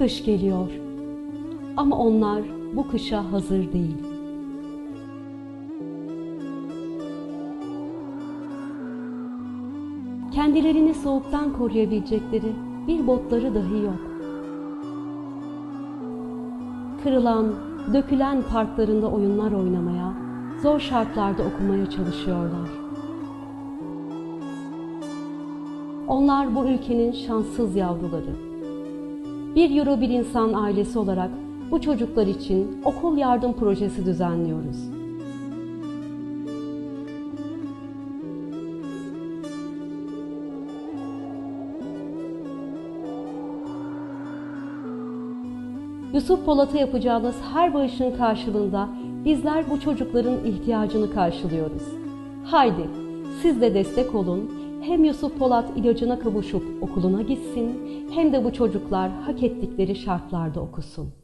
kış geliyor. Ama onlar bu kışa hazır değil. Kendilerini soğuktan koruyabilecekleri bir botları dahi yok. Kırılan, dökülen parklarında oyunlar oynamaya, zor şartlarda okumaya çalışıyorlar. Onlar bu ülkenin şanssız yavruları. Bir Euro Bir İnsan ailesi olarak bu çocuklar için okul yardım projesi düzenliyoruz. Yusuf Polat'a yapacağınız her bağışın karşılığında bizler bu çocukların ihtiyacını karşılıyoruz. Haydi siz de destek olun. Hem Yusuf Polat ilacına kavuşup okuluna gitsin hem de bu çocuklar hak ettikleri şartlarda okusun.